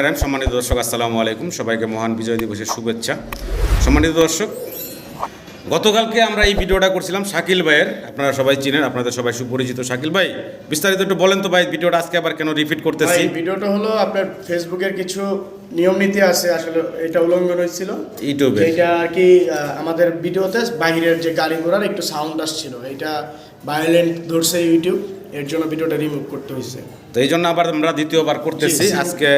রাম সম্মানিত দর্শক, আসসালামু আলাইকুম। সবাইকে মহান বিজয় দিবসের শুভেচ্ছা। সম্মানিত দর্শক, গতকালকে আমরা এই ভিডিওটা করছিলাম শাকিল ভাইয়ের। আপনারা সবাই চিনেন, আপনাদের সবাই সুপরিচিত শাকিল ভাই। বিস্তারিত একটু বলেন তো ভাই, ভিডিওটা আজকে আবার কেন রিপিট করতেছি? ভিডিওটা হলো আপনার ফেসবুকের কিছু নিয়ম নীতি আছে আসলে এটা উল্লঙ্ঘন হয়েছিল। ইউটিউবে। এটা আর কি আমাদের ভিডিওতে বাইরের যে গাড়ি ঘোড়ার একটু সাউন্ড আসছিল। এটা ভায়োলেন্ট ধরছে ইউটিউব এর জন্য ভিডিওটা রিমুভ করতে হয়েছে। তো এই জন্য আবার আমরা দ্বিতীয়বার করতেছি। আজকে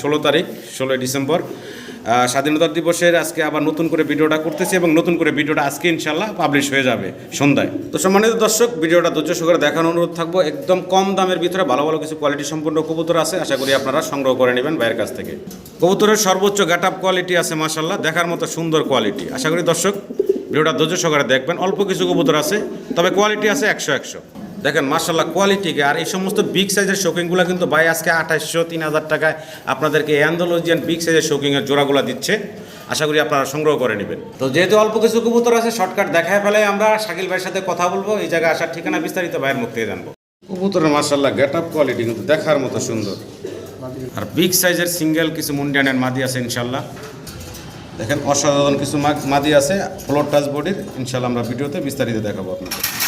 ষোলো তারিখ ষোলোই ডিসেম্বর। স্বাধীনতা দিবসের আজকে আবার নতুন করে ভিডিওটা করতেছি এবং নতুন করে ভিডিওটা আজকে ইনশাল্লাহ পাবলিশ হয়ে যাবে সন্ধ্যায়। তো সম্মানিত দর্শক, ভিডিওটা ধৈর্য সহকারে দেখানোর অনুরোধ থাকব। একদম কম দামের ভিতরে ভালো ভালো কিছু কোয়ালিটি সম্পূর্ণ কবুতর আছে, আশা করি আপনারা সংগ্রহ করে নেবেন ভাইয়ের কাছ থেকে। কবুতরের সর্বোচ্চ গেট আপ কোয়ালিটি আছে মাসাল্লাহ দেখার মতো সুন্দর কোয়ালিটি আশা করি দর্শক, ভিডিওটা ধৈর্য সহকারে দেখবেন, অল্প কিছু কবুতর আছে, তবে কোয়ালিটি আছে একশো একশো। দেখেন মার্শাল্লাহ কোয়ালিটিকে আর এই সমস্ত বিগ সাইজের শৌকিংগুলো কিন্তু ভাই আজকে আঠাশশো তিন হাজার টাকায় আপনাদেরকে অ্যান্ডোলজিয়ান বিগ সাইজের শৌকিংয়ের জোড়াগুলো দিচ্ছে। আশা করি আপনারা সংগ্রহ করে নেবেন। তো যেহেতু অল্প কিছু কবুতর আছে শর্টকাট দেখায় ফেলে আমরা শাকিল ভাইয়ের সাথে কথা বলব। এই জায়গায় আসার ঠিকানা বিস্তারিত ভাইয়ের মুখ থেকে জানব। কবুতরের মার্শাল্লাহ গেট আপ কোয়ালিটি কিন্তু দেখার মতো সুন্দর। আর বিগ সাইজের সিঙ্গেল কিছু মুন্ডিয়ানের মাদি আছে ইনশাল্লাহ দেখেন অসাধারণ কিছু মা- মাদি আছে ফ্লোর টাচ বডির ইনশাল্লাহ আমরা ভিডিওতে বিস্তারিত দেখাবো আপনাদের।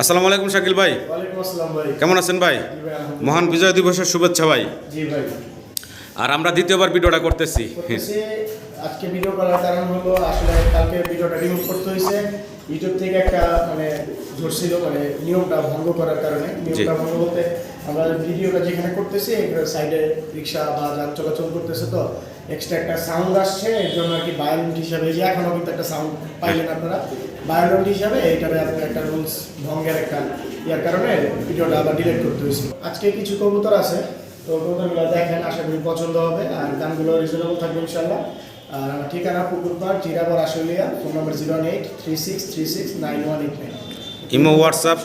আসসালামু আলাইকুম শাকিল ভাই। ওয়ালাইকুম আসসালাম ভাই। কেমন আছেন ভাই। মহান বিজয় দিবসের শুভেচ্ছা ভাই। জি ভাই। আর আমরা দ্বিতীয়বার ভিডিওটা করতেছি। আজকে ভিডিও করার কারণ হলো আসলে কালকে ভিডিওটা রিমুভ করতে হয়েছে। ইউটিউব থেকে একটা মানে ধরছিল মানে নিয়মটা ভঙ্গ করার কারণে। নিয়মটা ভঙ্গ বলতে আমরা ভিডিওটা যেখানে করতেছি সাইডে রিক্সা বা যান চলাচল করতেছে তো এক্সট্রা একটা সাউন্ড আসছে এর জন্য আর কি বায়োলেন্ট হিসাবে যে এখনও কিন্তু একটা সাউন্ড পাইলেন আপনারা। বায়োলেন্ট হিসাবে আপনার একটা রুলস ভঙ্গের একটা ইয়ার কারণে ভিডিওটা আবার ডিলেট করতে হয়েছিল আজকে কিছু কবুতর আছে, তো কবুতরগুলো দেখেন, আশা করি পছন্দ হবে, আর দামগুলো রিজনেবল থাকবে ইনশাল্লাহ আর আমার ঠিকানা পুকুরপাড় Zirabo Ashulia, phone number zero eight three six three six nine one eight nine. Imo, WhatsApp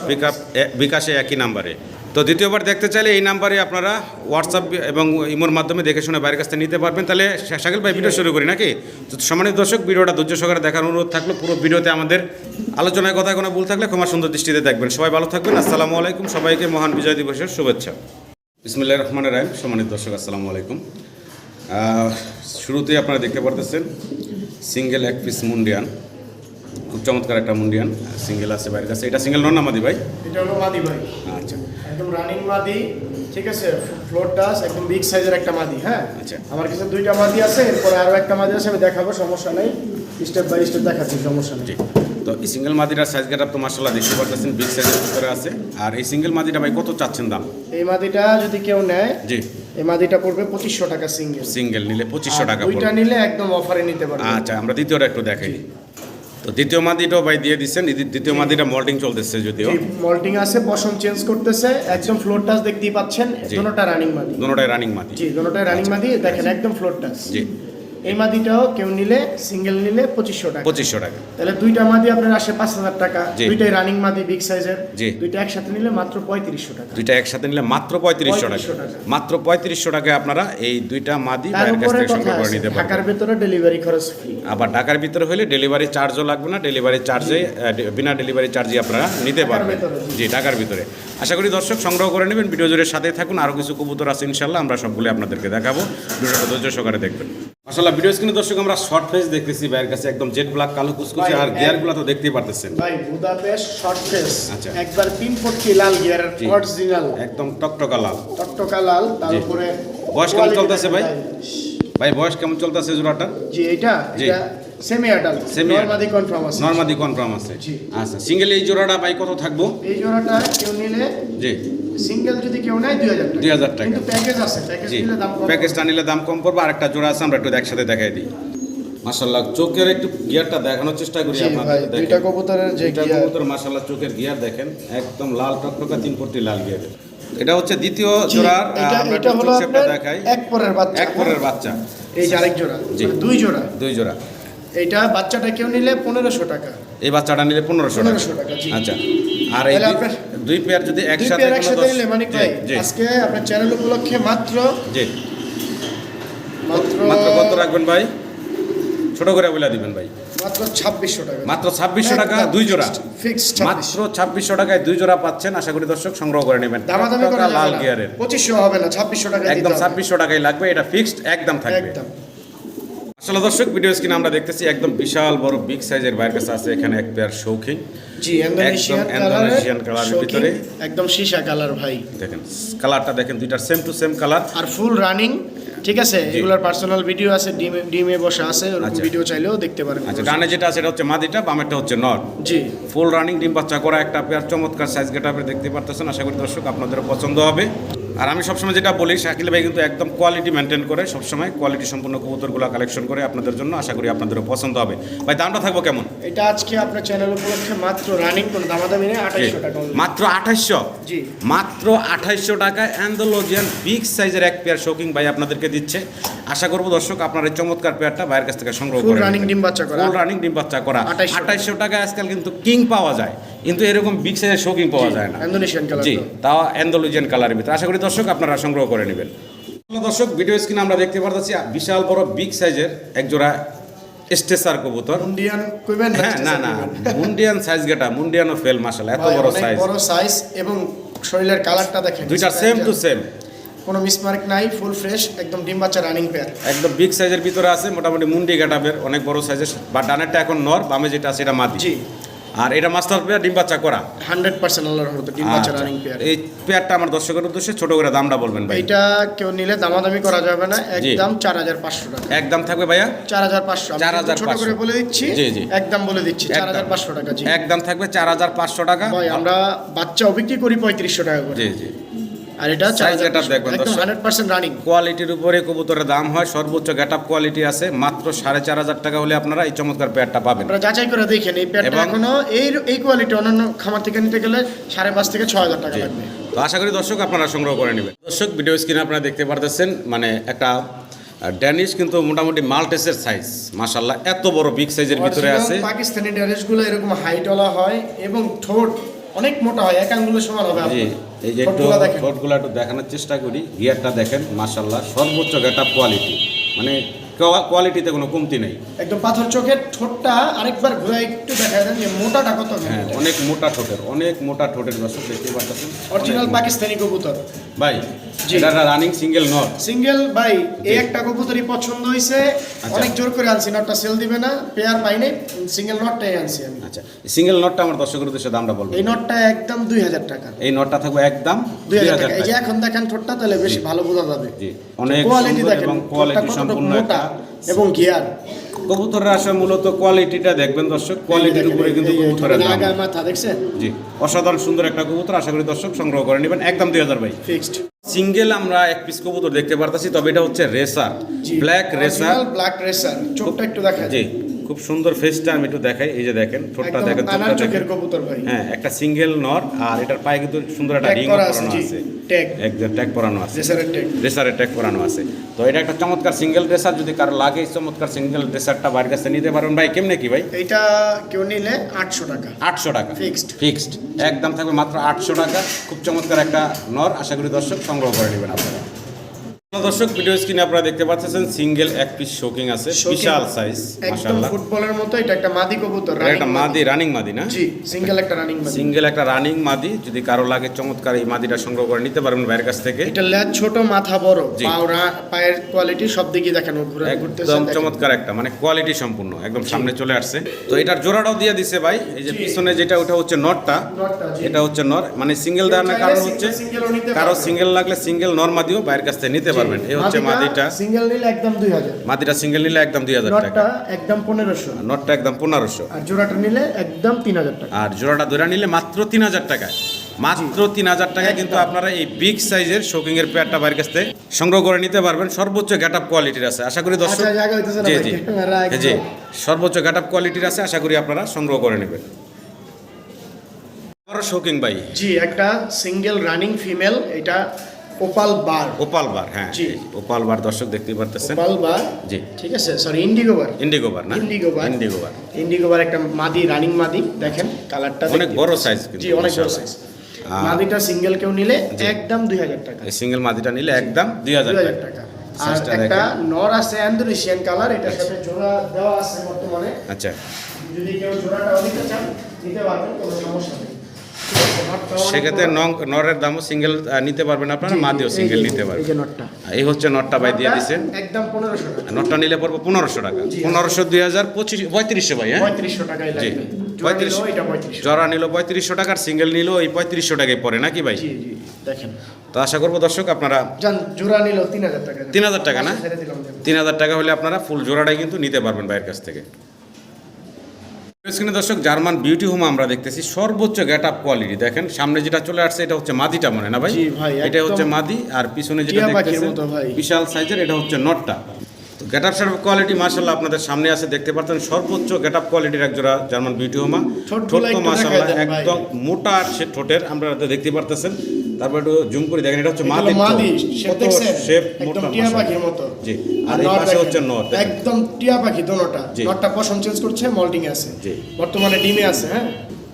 বিকাশে একই নাম্বারে। তো দ্বিতীয়বার দেখতে চাইলে এই নাম্বারে আপনারা হোয়াটসঅ্যাপ এবং ইমোর মাধ্যমে দেখে শুনে বাইরের কাছ থেকে নিতে পারবেন। তাহলে শাকিল ভাই ভিডিও শুরু করি নাকি? তো সম্মানিত দর্শক ভিডিওটা ধৈর্য সহকারে দেখার অনুরোধ থাকল। পুরো ভিডিওতে আমাদের আলোচনায় কথা কোনো ভুল থাকলে ক্ষমা সুন্দর দৃষ্টিতে দেখবেন। সবাই ভালো থাকবেন। আসসালামু আলাইকুম। সবাইকে মহান বিজয় দিবসের শুভেচ্ছা। বিসমুল্লাহ রহমান রায় সম্মানিত দর্শক আসসালামু আলাইকুম। শুরুতেই আপনারা দেখতে পারতেছেন সিঙ্গেল এক পিস মুন্ডিয়ান। খুব চমৎকার একটা মুন্ডিয়ান। সিঙ্গেল আছে বাইরের কাছে। এটা সিঙ্গেল নন নামাদি ভাই? এটা হলো মাদি ভাই। আচ্ছা। একদম রানিং মাদি ঠিক আছে? ফ্লোর টাস একদম বিগ সাইজের একটা মাদি হ্যাঁ? আচ্ছা। আমার কাছে দুইটা মাদি আছে এরপরে আরও একটা মাদি আছে আমি দেখাবো সমস্যা নেই। স্টেপ বাই স্টেপ দেখাচ্ছি সমস্যা নেই। তো এই সিঙ্গেল মাদিটার সাইজ গেট তো মার্শাল্লাহ দেখতে পারতেছেন বিগ সাইজের ভিতরে আছে। আর এই সিঙ্গেল মাদিটা ভাই কত চাচ্ছেন দাম? এই মাদিটা যদি কেউ নেয় জি। এই মাদিটা পড়বে পঁচিশশো টাকা সিঙ্গেল সিঙ্গেল নিলে পঁচিশশো টাকা দুইটা নিলে একদম অফারে নিতে পারবে। আচ্ছা আমরা দ্বিতীয়টা একটু দেখাই। তো দ্বিতীয় মাদিটাও ভাই দিয়ে দিচ্ছেন। এই দ্বিতীয় মাদিটা মল্টিং চলতেছে যদিও। মল্টিং আছে পশম চেঞ্জ করতেছে। একদম ফ্লোর টাচ দেখতেই পাচ্ছেন। দুটোটা রানিং মাদি দুটোটাই রানিং মাদি জি দুটোটাই রানিং মাদি দেখেন একদম ফ্লোর টাচ জি। এই মাদিটাও কেউ নিলে সিঙ্গেল নিলে পঁচিশশো টাকা। পঁচিশশো টাকা। তাহলে দুইটা মাদি আপনার আসে পাঁচ হাজার টাকা। দুইটাই রানিং মাদি বিগ সাইজের জি। দুইটা একসাথে নিলে মাত্র পঁয়ত্রিশশো টাকা। দুইটা একসাথে নিলে মাত্র পঁয়ত্রিশশো টাকা। মাত্র পঁয়ত্রিশশো টাকায় আপনারা এই দুইটা মাদি তার বাইরের কাছ থেকে সংগ্রহ করে আছে নিতে ঢাকার ভেতরে ডেলিভারি খরচ ফ্রি আবার ঢাকার ভিতরে হলে ডেলিভারি চার্জও লাগবে না ডেলিভারি চার্জে বিনা ডেলিভারি চার্জে আপনারা নিতে পারবেন। জি। ঢাকার ভিতরে। আশা করি দর্শক সংগ্রহ করে নেবেন ভিডিও জুড়ে সাথে থাকুন আরও কিছু কবুতর আছে ইনশাল্লাহ আমরা সবগুলো আপনাদেরকে দেখাবো। ভিডিওটা ধৈর্য সহকারে দেখবেন। আসলে ভিডিও স্ক্রিনে দর্শক আমরা শর্ট ফেস দেখতেছি ভাইয়ের কাছে একদম জেট ব্ল্যাক কালো কুচকুচে আর গিয়ারগুলো তো দেখতেই পারতেছেন। ভাই বুদাপেস্ট শর্ট ফেস আচ্ছা। একবার পিন ফুটকি লাল গিয়ারের অরিজিনাল একদম টকটকা লাল। টকটকা লাল তারপরে বয়স কেমন চলতেছে ভাই? ভাই। বয়স কেমন চলতেছে জোড়াটা? জি এটা এটা সেমি অ্যাডাল্ট adult। নরমাদি কনফার্ম আছে। নর্মাদি কনফার্ম আছে। জি। আচ্ছা সিঙ্গেল এই জোড়াটা ভাই কত থাকব? এই জোড়াটা কেউ নিলে জি। সিঙ্গেল যদি কেউ নেয় দুই হাজার টাকা। 2000 টাকা। কিন্তু প্যাকেজ আছে প্যাকেজ নিলে দাম কম প্যাকেজটা নিলে দাম কম পড়বে আরেকটা জোড়া আছে আমরা একটু একসাথে দেখাই দিই। মাশাল্লাহ চোখের একটু গিয়ারটা দেখানোর চেষ্টা করি আপনাদের দেখেন। দুইটা কবুতরের যে গিয়ার। কবুতর মাশাল্লাহ চোখের গিয়ার দেখেন। একদম লাল টকটকা তিন পট্টি লাল গিয়ার। এটা হচ্ছে দ্বিতীয় জোড়ার এটা হলো দেখাই। এক পরের বাচ্চা। এক পরের বাচ্চা। এই যে আরেক জোড়া মানে দুই জোড়া। দুই জোড়া। এইটা বাচ্চাটা কেউ নিলে পনেরোশো টাকা। এই বাচ্চাটা নিলে পনেরোশো টাকা। 1500 টাকা, জি। আচ্ছা। আর এই দুই- পেয়ার যদি একসাথে একসাথে নিলে ভাই আজকে আপনার চ্যানেল উপলক্ষে মাত্র জি। মাত্র মাত্র কত রাখবেন ভাই? ছোট করে বলে দিবেন ভাই। মাত্র ছাব্বিশশো টাকা। মাত্র ছাব্বিশশো টাকা দুই জোড়া। ফিক্স মাত্র ছাব্বিশশো টাকায় দুই জোড়া পাচ্ছেন আশা করি দর্শক সংগ্রহ করে নেবেন। লাল গিয়ারের পঁচিশশো হবে না ছাব্বিশশো টাকা একদম ছাব্বিশশো টাকায় লাগবে এটা ফিক্সড একদম থাকবে। একদম। আসলে দর্শক ভিডিও স্ক্রিনে আমরা দেখতেছি একদম বিশাল বড় বিগ সাইজের বাইরের কাছে আছে এখানে এক পেয়ার শৌখিন। জি ইন্দোনেশিয়ান ইন্দোনেশিয়ান কালারের কালার ভিতরে। একদম সীসা কালার ভাই। দেখেন কালারটা দেখেন দুইটার সেম টু সেম কালার আর ফুল রানিং ঠিক আছে? এগুলোর পার্সোনাল ভিডিও আছে ডিমে ডিমে বসা আছে ওরকম আচ্ছা। ভিডিও চাইলেও দেখতে পারেন। আচ্ছা ডানে যেটা আছে এটা হচ্ছে মাদিটা বামেরটা হচ্ছে নট জি। ফুল রানিং ডিম বাচ্চা করা একটা পেয়ার চমৎকার সাইজ গেটাপে দেখতে পারতেছেন। আশা করি দর্শক আপনাদের পছন্দ হবে। আর আমি সবসময় যেটা বলি শাকিল ভাই কিন্তু একদম কোয়ালিটি মেনটেন করে সবসময় কোয়ালিটি সম্পূর্ণ কবুতরগুলো কালেকশন করে আপনাদের জন্য আশা করি আপনাদেরও পছন্দ হবে। ভাই দামটা থাকব কেমন? এটা আজকে আপনার চ্যানেল উপলক্ষে মাত্র রানিং কোনো দামাদামি নেই আঠাইশশো টাকা। মাত্র আঠাইশশো? জি। মাত্র আঠাইশশো টাকা অ্যান্ডোলজিয়ান বিগ সাইজের এক পেয়ার শৌকিং ভাই আপনাদেরকে দিচ্ছে। আশা করব দর্শক আপনার এই চমৎকার পেয়ারটা ভাইয়ের কাছ থেকে সংগ্রহ করে রানিং ডিম বাচ্চা করা। ফুল রানিং ডিম বাচ্চা করা। 2800 আঠাইশশো টাকায় আজকাল কিন্তু কিং পাওয়া যায়। কিন্তু এরকম বিগ সাইজের শৌকিং পাওয়া যায় না। জি তাও অ্যান্ডোলজিয়ান কালারের ভিতরে। আশা করি দর্শক আপনারা সংগ্রহ করে নেবেন। দর্শক ভিডিও স্ক্রিনে আমরা দেখতে পারতেছি বিশাল বড় বিগ সাইজের এক জোড়া স্টেসার কবুতর। ইন্ডিয়ান কইবেন হ্যাঁ না না মুন্ডিয়ান সাইজ গেটা মুন্ডিয়ানও ফেল মাসাল এত বড় সাইজ বড় সাইজ এবং শরীরের কালারটা দেখেন। দুইটা সেম টু সেম কোনো মিসমার্ক নাই ফুল ফ্রেশ একদম ডিম বাচ্চা রানিং পেয়ার একদম বিগ সাইজের ভিতরে আছে মোটামুটি মুন্ডি গেটাবের অনেক বড় সাইজের বা ডানেরটা এখন নর বামে যেটা আছে এটা মাদি। জি। আর এটা মাস্টার পেয়ার ডিম বাচ্চা করা। হান্ড্রেড পার্সেন্ট আল্লাহর হতো ডিম বাচ্চা আচ্ছা। রানিং পেয়ার এই পেয়ারটা আমার দর্শকের উদ্দেশ্যে ছোট করে দামটা বলবেন ভাই। এইটা কেউ নিলে দামাদামি করা যাবে না একদম চার হাজার পাঁচশো টাকা। একদম থাকবে ভাইয়া? চার হাজার পাঁচশো চার হাজার ছোট করে বলে দিচ্ছি জি, জি। একদম বলে দিচ্ছি চার হাজার পাঁচশো টাকা জি। একদম থাকবে চার হাজার পাঁচশো টাকা। ভাই আমরা বাচ্চা বিক্রি করি পঁয়ত্রিশশো টাকা করে। জি জি। আর এটা দেখবেন দর্শক। হান্ড্রেড পার্সেন্ট রানিং কোয়ালিটির উপরে কবুতরের দাম হয় সর্বোচ্চ কোয়ালিটি আছে মাত্র সাড়ে চার হাজার টাকা হলে আপনারা এই চমৎকার পেয়ারটা পাবেন। আপনারা যাচাই করে দেখেন এই প্যাডটা এখনও এই এই কোয়ালিটি অন্যান্য খামার থেকে নিতে গেলে সাড়ে পাঁচ থেকে ছয় হাজার টাকা লাগবে। তো আশা করি দর্শক আপনারা সংগ্রহ করে নেবেন। দর্শক ভিডিও স্ক্রিনে আপনারা দেখতে পারতেছেন মানে একটা ড্যানিশ কিন্তু মোটামুটি মাল্টেসের সাইজ মাশাল্লাহ এত বড় বিগ সাইজের ভিতরে আছে। পাকিস্তানি ড্রেসগুলো এরকম হাইটওয়ালা হয় এবং ঠোঁট অনেক মোটা হয় এক আঙ্গুলের সমান হবে জি। এই যে একটু ঠোঁটগুলো একটু দেখানোর চেষ্টা করি গিয়ারটা দেখেন মার্শাল্লাহ সর্বোচ্চ গেট আপ কোয়ালিটি মানে কোয়ালিটিতে কোনো কমতি নেই। একদম পাথর চোখের ঠোঁটটা আরেকবার ঘুরে একটু দেখা দেন যে মোটাটা কত হ্যাঁ অনেক মোটা ঠোঁটের অনেক মোটা ঠোঁটের দর্শক দেখতে পাচ্ছেন। অরিজিনাল পাকিস্তানি কবুতর। ভাই এটা রানিং সিঙ্গেল নট সিঙ্গেল ভাই এই একটা কবুতরই পছন্দ হয়েছে আচ্ছা। অনেক জোর করে আনছি নটটা সেল দিবে না পেয়ার পাইনি সিঙ্গেল নটটাই আনছি আমি। আচ্ছা সিঙ্গেল নটটা আমার দর্শকের উদ্দেশ্যে দামটা বলব এই নটটা একদম দুই হাজার টাকা। এই নটটা থাকবে একদম দুই হাজার টাকা। এই যে এখন দেখেন ঠোঁটটা তাহলে বেশি ভালো বোঝা যাবে। জি। অনেক কোয়ালিটি দেখেন এবং কোয়ালিটি সম্পূর্ণ একটা এবং গিয়ার কবুতরের আসলে মূলত কোয়ালিটিটা দেখবেন দর্শক কোয়ালিটির উপরে কিন্তু কবুতরের দাম। মাথা দেখছেন? জি অসাধারণ সুন্দর একটা কবুতর আশা করি দর্শক সংগ্রহ করে নেবেন। একদম দুই হাজার ভাই। ফিক্সড সিঙ্গেল আমরা এক পিস কবুতর দেখতে পারতাছি তবে এটা হচ্ছে racer black racer black racer চোখটা একটু দেখা জি। খুব সুন্দর ফেসটা আমি একটু দেখাই এই যে দেখেন ঠোঁটটা দেখেন হ্যাঁ একটা সিঙ্গেল নর আর এটার পায়ে কিন্তু সুন্দর একটা রিং করা আছে করানো আছে। ট্যাগ একদম ট্যাগ করানো আছে। রেসারের ট্যাগ করানো আছে। তো এটা একটা চমৎকার সিঙ্গেল ড্রেসার যদি কারও লাগে চমৎকার সিঙ্গেল ড্রেসারটা বাড়ির কাছে নিতে পারেন। ভাই কেমনে কি ভাই? এটা কেউ নিলে আটশো টাকা। আটশো টাকা। ফিক্সড ফিক্সড একদম থাকবে মাত্র আটশো টাকা। খুব চমৎকার একটা নর। আশা করি দর্শক সংগ্রহ করে নেবেন আপনারা। দর্শক ভিডিও স্ক্রিনে আপনারা দেখতে পাচ্ছেন সিঙ্গেল এক পিস শোকিং আছে বিশাল সাইজ মাশাআল্লাহ। ফুটবলের মতো এটা একটা মাদি কবুতর এটা একটা মাদি রানিং মাদি না? জি সিঙ্গেল একটা রানিং মাদি। সিঙ্গেল একটা রানিং মাদি যদি কারও লাগে চমৎকার এই মাদিটা সংগ্রহ করে নিতে পারবেন বাইরের কাছ থেকে। এটা লেজ ছোট মাথা বড় জি। পা রা- পায়ের কোয়ালিটি সব দিকে দেখেন ঘুরে ঘুরতেছে একদম চমৎকার একটা মানে কোয়ালিটি সম্পূর্ণ একদম সামনে চলে আসছে। তো এটার জোড়াটাও দিয়ে দিছে ভাই এই যে পিছনে যেটা ওটা হচ্ছে নটটা। এটা হচ্ছে নর মানে সিঙ্গেল দেওয়ার কারণ হচ্ছে কারও সিঙ্গেল লাগলে সিঙ্গেল নর মাদিও বাইরের কাছ থেকে নিতে পারবেন। এই হচ্ছে মাদিটা সিঙ্গেল নিলে একদম দুই হাজার। মাদিটা সিঙ্গেল নিলে একদম দুই হাজার টাকা। নটটা একদম পনেরোশো। আর নটটা একদম পনেরোশো। আর জোড়াটা নিলে একদম তিন হাজার টাকা। আর জোড়াটা ধরে নিলে মাত্র তিন হাজার টাকায় মাত্র তিন হাজার টাকায় কিন্তু আপনারা এই বিগ সাইজের শোকিং এর পেয়ারটা বাইরের কাছ থেকে সংগ্রহ করে নিতে পারবেন। সর্বোচ্চ গেট আপ কোয়ালিটির আছে। আশা করি দর্শক আচ্ছা, না জি জি। জি সর্বোচ্চ গেট আপ কোয়ালিটির আছে। আশা করি আপনারা সংগ্রহ করে নেবেন। শোকিং ভাই। জি একটা সিঙ্গেল রানিং ফিমেল এটা ওপাল বার। ওপাল বার হ্যাঁ। জি। ওপাল বার দর্শক দেখতেই পারতেছেন। Opal bar. জি। ঠিক আছে সরি ইন্ডিগো বার। ইন্ডিগো বার না? ইন্ডিগো বার। ইন্ডিগো বার। ইন্ডিগো বার একটা মাদি রানিং মাদি দেখেন কালারটা অনেক বড় সাইজ জি অনেক বড় সাইজ মাদিটা সিঙ্গেল কেউ নিলে একদম দুই হাজার টাকা। সিঙ্গেল মাদিটা নিলে একদম দুই হাজার টাকা। আর একটা নর আছে অ্যান্ডোনেশিয়ান কালার এটার সাথে জোড়া দেওয়া আছে বর্তমানে। আচ্ছা। যদি কেউ জোড়াটাও নিতে চান নিতে পারবেন কোনো সমস্যা নেই। সেক্ষেত্রে নং নরের দামও সিঙ্গেল নিতে পারবেন আপনারা মাদিও সিঙ্গেল নিতে পারবেন। এই হচ্ছে নটটা ভাই দিয়ে দিছেন একদম পনেরোশো নটটা নিলে পড়ব পনেরোশো টাকা। পনেরোশো দুই হাজার পঁচিশ পঁয়ত্রিশশো ভাই হ্যাঁ? পঁয়ত্রিশশো টাকাই জি পঁয়ত্রিশ জরা নিল পঁয়ত্রিশশো টাকার সিঙ্গেল নিল এই পঁয়ত্রিশশো টাকায় পড়ে নাকি ভাই? দেখেন। তো আশা করব দর্শক আপনারা জোড়া নিল তিন হাজার টাকা। 3000 টাকা না? তিন হাজার টাকা হলে আপনারা ফুল জোড়াটাই কিন্তু নিতে পারবেন ভাইয়ের কাছ থেকে। স্ক্রিনে দর্শক জার্মান বিউটি হোম আমরা দেখতেছি। সর্বোচ্চ গেট আপ কোয়ালিটি দেখেন সামনে যেটা চলে আসছে এটা হচ্ছে মাদিটা মনে না ভাই? এটা হচ্ছে মাদি আর পিছনে যেটা দেখতেছেন বিশাল সাইজের এটা হচ্ছে নটটা। তো গেট আপ সার্ভ কোয়ালিটি মার্শাল্লাহ আপনাদের সামনে আছে দেখতে পাচ্ছেন সর্বোচ্চ গেট আপ কোয়ালিটির এক জোড়া জার্মান বিউটি হোমা। একটু মার্শাল্লাহ। একদম মোটা আর সে ঠোঁটের আমরা দেখতে পারতেছেন। তারপর একটু জুম করে দেখেন এটা হচ্ছে মাদি মাদি শেপ একদম টিয়া পাখির মতো। জি আর এই পাশে হচ্ছে নট একদম টিয়া পাখি দোনোটা। নটটা পশম চেঞ্জ করছে মল্টিং আছে। জি। বর্তমানে ডিমে আছে হ্যাঁ?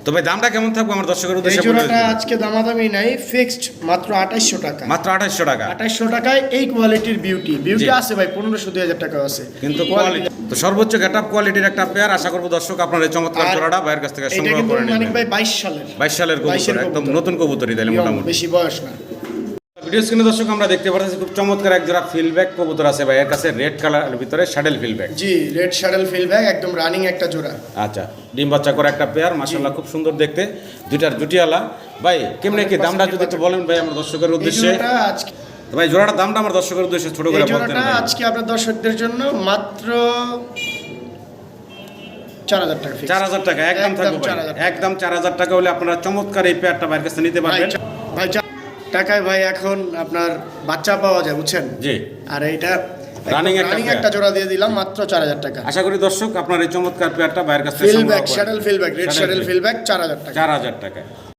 তবে দামটা কেমন থাকবে আমার দর্শকের উদ্দেশ্যে বলে জোড়াটা আজকে দামাদামি নাই ফিক্সড মাত্র 2800 টাকা। মাত্র আঠাশশো টাকা। 2800 টাকায় এই কোয়ালিটির বিউটি বিউটি আছে ভাই পনেরোশো দুই হাজার টাকা আছে। কিন্তু কোয়ালিটি তো সর্বোচ্চ গেট আপ কোয়ালিটির একটা পেয়ার আশা করব দর্শক আপনার এই চমৎকার জোড়াটা বাইরের কাছ থেকে সংগ্রহ করে মানিক ভাই বাইশ সালের। বাইশ সালের কবুতর একদম নতুন কবুতরই তাহলে মোটামুটি। বেশি বয়স না। ভিডিও স্ক্রিনে দর্শক আমরা দেখতে পাচ্ছি খুব চমৎকার এক জোড়া ফিলব্যাক কবুতর আছে ভাই। এর কাছে রেড কালারের ভিতরে শাডেল ফিলব্যাক জি রেড শাডেল ফিল ব্যাগ একদম রানিং একটা জোড়া। আচ্ছা ডিম বাচ্চা করে একটা পেয়ার মাশাল্লাহ খুব সুন্দর দেখতে। দুইটার জুটিয়ালা ভাই কেমনে কি দামটা যদি একটু বলেন ভাই আমার দর্শকের এই উদ্দেশ্যে। জোড়াটা আজকে তো ভাই জোড়াটার দামটা আমার দর্শকের উদ্দেশ্যে ছোট করে বলতেন জোড়াটা আজকে আপনার দর্শকদের জন্য মাত্র চার হাজার টাকা একদম থাকবে ভাই। একদম চার হাজার টাকা হলে আপনারা চমৎকার এই পেয়ারটা ভাইয়ের কাছে নিতে পারবেন। ভাই টাকায় ভাই এখন আপনার বাচ্চা পাওয়া যায় বুঝছেন? জি। আর এইটা রানিং একটা জোড়া দিয়ে দিলাম মাত্র চার হাজার টাকা। আশা করি দর্শক আপনার এই চমৎকার পেয়ারটা বাইরের কাছে ফিল ব্যাগ শ্যাডেল ফিলব্যাক রেড শ্যাডেল ফিলব্যাক চার হাজার টাকা। চার হাজার টাকা।